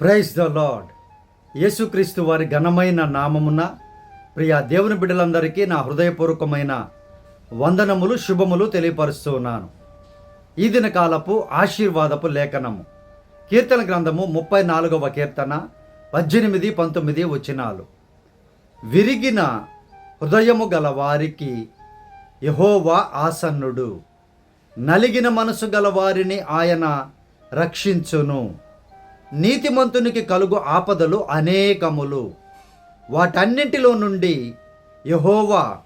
Praise the lord. యేసుక్రీస్తు వారి ఘనమైన నామమున ప్రియ దేవుని బిడ్డలందరికీ నా హృదయపూర్వకమైన వందనములు శుభములు తెలియపరుస్తున్నాను ఈ దిన కాలపు ఆశీర్వాదపు లేఖనము. కీర్తన గ్రంథము ముప్పై నాలుగవ కీర్తన పద్దెనిమిది పంతొమ్మిది వచనాలు. విరిగిన హృదయము గల వారికి యహోవా ఆసన్నుడు. నలిగిన మనసు గల వారిని ఆయన రక్షించును. నీతిమంతునికి కలుగు ఆపదలు అనేకములు. వాటన్నింటిలో నుండి యహోవా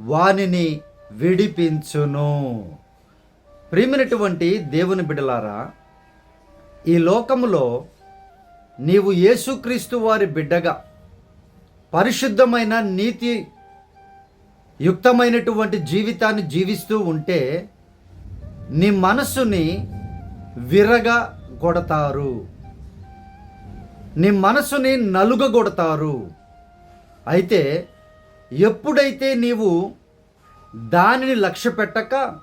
వానిని విడిపించును. ప్రియమైనటువంటి దేవుని బిడలారా ఈ లోకములో నీవు యేసుక్రీస్తు వారి బిడ్డగా పరిశుద్ధమైన నీతి యుక్తమైనటువంటి జీవితాన్ని జీవిస్తూ ఉంటే నీ మనస్సుని విరగ కొడతారు నీ మనసుని నలుగగొడతారు. అయితే ఎప్పుడైతే నీవు దానిని లక్ష్య పెట్టక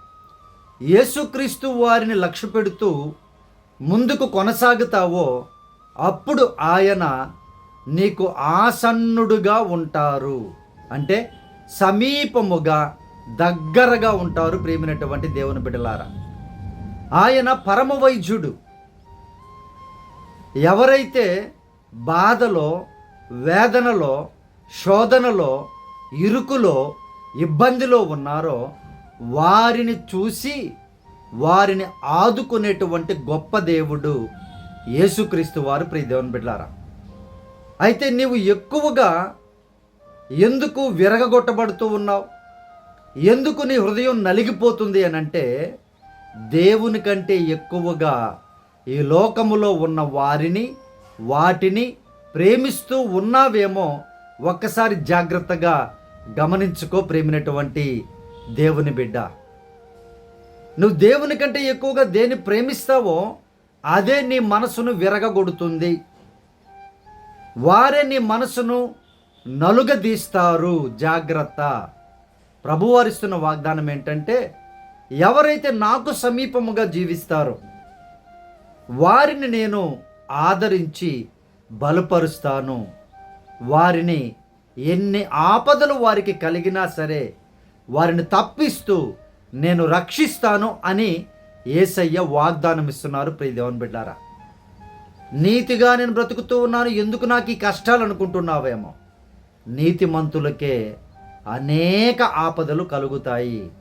యేసుక్రీస్తు వారిని లక్ష్య పెడుతూ ముందుకు కొనసాగుతావో అప్పుడు ఆయన నీకు ఆసన్నుడుగా ఉంటారు. అంటే సమీపముగా దగ్గరగా ఉంటారు ప్రేమినటువంటి దేవుని బిడ్డలారా. ఆయన పరమ వైద్యుడు ఎవరైతే బాధలో వేదనలో శోధనలో ఇరుకులో ఇబ్బందిలో ఉన్నారో వారిని చూసి వారిని ఆదుకునేటువంటి గొప్ప దేవుడు యేసుక్రీస్తు వారు ప్రియదేవుని బిడ్డారా అయితే నీవు ఎక్కువగా ఎందుకు విరగగొట్టబడుతూ ఉన్నావు? ఎందుకు నీ హృదయం నలిగిపోతుంది అని అంటే దేవుని కంటే ఎక్కువగా ఈ లోకములో ఉన్న వారిని వాటిని ప్రేమిస్తూ ఉన్నావేమో ఒక్కసారి జాగ్రత్తగా గమనించుకో ప్రేమినటువంటి దేవుని బిడ్డ. నువ్వు దేవుని కంటే ఎక్కువగా దేన్ని ప్రేమిస్తావో అదే నీ మనసును విరగగొడుతుంది. వారే నీ మనసును నలుగదీస్తారు. జాగ్రత్త. ప్రభువారిస్తున్న వాగ్దానం ఏంటంటే ఎవరైతే నాకు సమీపముగా జీవిస్తారో వారిని నేను ఆదరించి బలపరుస్తాను. వారిని ఎన్ని ఆపదలు వారికి కలిగినా సరే వారిని తప్పిస్తూ నేను రక్షిస్తాను అని ఏసయ్య వాగ్దానం ఇస్తున్నారు. ప్రియ దేవుని బిడ్డారా నీతిగా నేను బ్రతుకుతూ ఉన్నాను. ఎందుకు నాకు ఈ కష్టాలు అనుకుంటున్నావేమో? నీతిమంతులకే అనేక ఆపదలు కలుగుతాయి.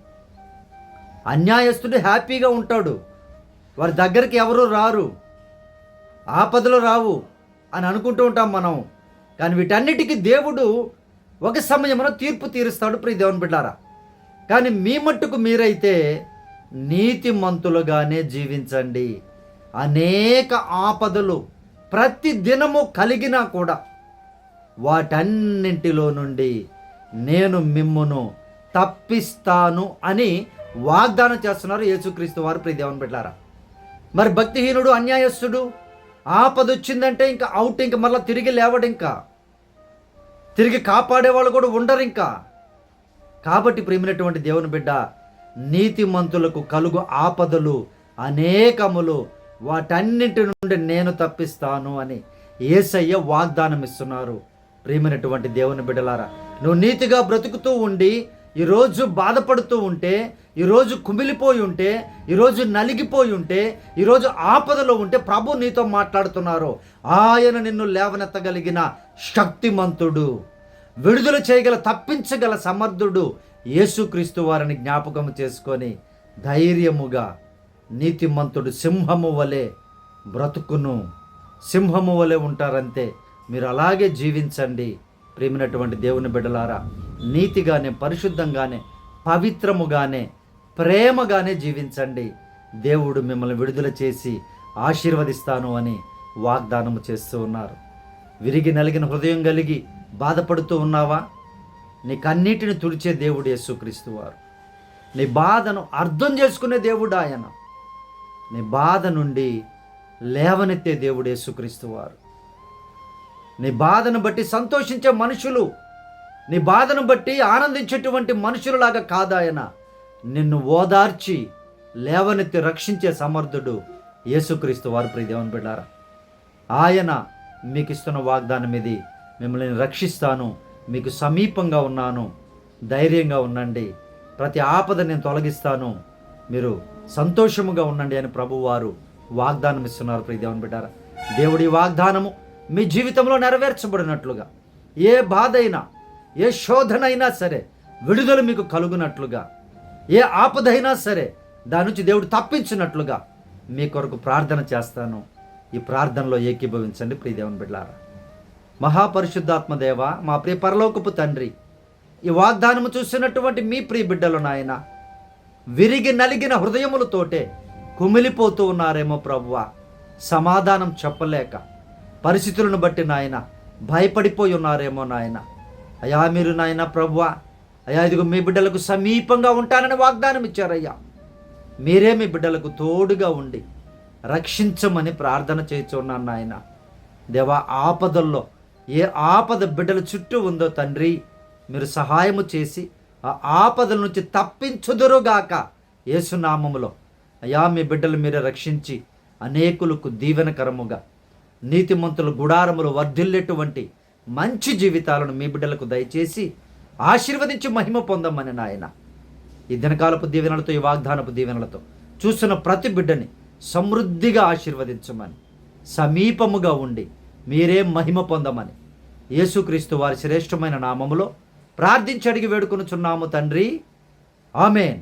అన్యాయస్తుడు హ్యాపీగా ఉంటాడు. వారి దగ్గరికి ఎవరు రారు. ఆపదలు రావు అని అనుకుంటూ ఉంటాం మనం. కానీ వీటన్నిటికీ దేవుడు ఒక సమయంలో తీర్పు తీరుస్తాడు. ప్రియ దేవుని బిడ్డారా కానీ మీ మట్టుకు మీరైతే నీతిమంతులుగానే జీవించండి. అనేక ఆపదలు ప్రతి దినము కలిగినా కూడా వాటన్నింటిలో నుండి నేను మిమ్మును తప్పిస్తాను అని వాగ్దానం చేస్తున్నారు యేసుక్రీస్తు వారు. ప్రియ దేవుని బిడ్డారా మరి భక్తిహీనుడు అన్యాయస్తుడు ఆపద వచ్చిందంటే ఇంకా అవుట్ ఇంకా మళ్ళీ తిరిగి లేవడు ఇంకా తిరిగి కాపాడే వాళ్ళు కూడా ఉండరు ఇంకా కాబట్టి ప్రేమినటువంటి దేవుని బిడ్డ నీతిమంతులకు కలుగు ఆపదలు అనేకములు వాటన్నింటి నుండి నేను తప్పిస్తాను అని ఏసయ్య వాగ్దానం ఇస్తున్నారు ప్రేమైనటువంటి దేవుని బిడ్డలారా నువ్వు నీతిగా బ్రతుకుతూ ఉండి ఈరోజు బాధపడుతూ ఉంటే ఈరోజు కుమిలిపోయి ఉంటే ఈరోజు నలిగిపోయి ఉంటే ఈరోజు ఆపదలో ఉంటే ప్రభు నీతో మాట్లాడుతున్నారు. ఆయన నిన్ను లేవనెత్తగలిగిన శక్తిమంతుడు విడుదల చేయగల తప్పించగల సమర్థుడు యేసుక్రీస్తు వారిని జ్ఞాపకం చేసుకొని ధైర్యముగా నీతిమంతుడు సింహము వలె బ్రతుకును. సింహము వలె ఉంటారంతే. మీరు అలాగే జీవించండి. ప్రేమినటువంటి దేవుని బిడ్డలారా నీతిగానే పరిశుద్ధంగానే పవిత్రముగానే ప్రేమగానే జీవించండి. దేవుడు మిమ్మల్ని విడుదల చేసి ఆశీర్వదిస్తాను అని వాగ్దానము చేస్తూ ఉన్నారు. విరిగి నలిగిన హృదయం కలిగి బాధపడుతూ ఉన్నావా? నీ కన్నీటిని తుడిచే దేవుడు యేసుక్రీస్తు వారు. నీ బాధను అర్థం చేసుకునే దేవుడు ఆయన. నీ బాధ నుండి లేవనెత్తే దేవుడు యేసుక్రీస్తు వారు. నీ బాధను బట్టి సంతోషించే మనుషులు నీ బాధను బట్టి ఆనందించేటువంటి మనుషులలాగా కాదాయన. నిన్ను ఓదార్చి లేవనెత్తి రక్షించే సమర్థుడు యేసుక్రీస్తు వారు ప్రిదేవని బిడ్డారా. ఆయన మీకు ఇస్తున్న వాగ్దానం ఇది మిమ్మల్ని రక్షిస్తాను మీకు సమీపంగా ఉన్నాను ధైర్యంగా ఉండండి ప్రతి ఆపద నేను తొలగిస్తాను మీరు సంతోషముగా ఉండండి అని ప్రభువారు వాగ్దానం ఇస్తున్నారు ప్రిదేవని బిడ్డారా. దేవుడి వాగ్దానము మీ జీవితంలో నెరవేర్చబడినట్లుగా ఏ బాధ అయినా ఏ శోధన అయినా సరే విడుదల మీకు కలుగునట్లుగా ఏ ఆపదైనా సరే దాని నుంచి దేవుడు తప్పించినట్లుగా మీ కొరకు ప్రార్థన చేస్తాను. ఈ ప్రార్థనలో ఏకీభవించండి ప్రియదేవన్ దేవుని మహాపరిశుద్ధాత్మ దేవ మా ప్రియ పరలోకపు తండ్రి ఈ వాగ్దానము చూసినటువంటి మీ ప్రియ బిడ్డలు నాయన విరిగి నలిగిన హృదయములతోటే కుమిలిపోతూ ఉన్నారేమో ప్రభువ. సమాధానం చెప్పలేక పరిస్థితులను బట్టి నాయన భయపడిపోయి ఉన్నారేమో నాయన. అయా మీరు నాయన ప్రభువ అయా ఇదిగో మీ బిడ్డలకు సమీపంగా ఉంటానని వాగ్దానం ఇచ్చారయ్యా. మీరే మీ బిడ్డలకు తోడుగా ఉండి రక్షించమని ప్రార్థన చేస్తున్నాను నాయన. దేవా ఆపదల్లో ఏ ఆపద బిడ్డల చుట్టూ ఉందో తండ్రి మీరు సహాయము చేసి ఆ ఆపదల నుంచి తప్పించుదురుగాక యేసునామములో. అయా మీ బిడ్డలు మీరే రక్షించి అనేకులకు దీవెనకరముగా నీతిమంతుల గుడారములు వర్ధిల్లేటువంటి మంచి జీవితాలను మీ బిడ్డలకు దయచేసి ఆశీర్వదించి మహిమ పొందమని నాయన. ఈ దినకాలపు దీవెనలతో ఈ వాగ్దానపు దీవెనలతో చూస్తున్న ప్రతి బిడ్డని సమృద్ధిగా ఆశీర్వదించమని సమీపముగా ఉండి మీరే మహిమ పొందమని యేసుక్రీస్తు వారి శ్రేష్టమైన నామములో ప్రార్థించి అడిగి వేడుకొనుచున్నాము తండ్రి. ఆమెన్.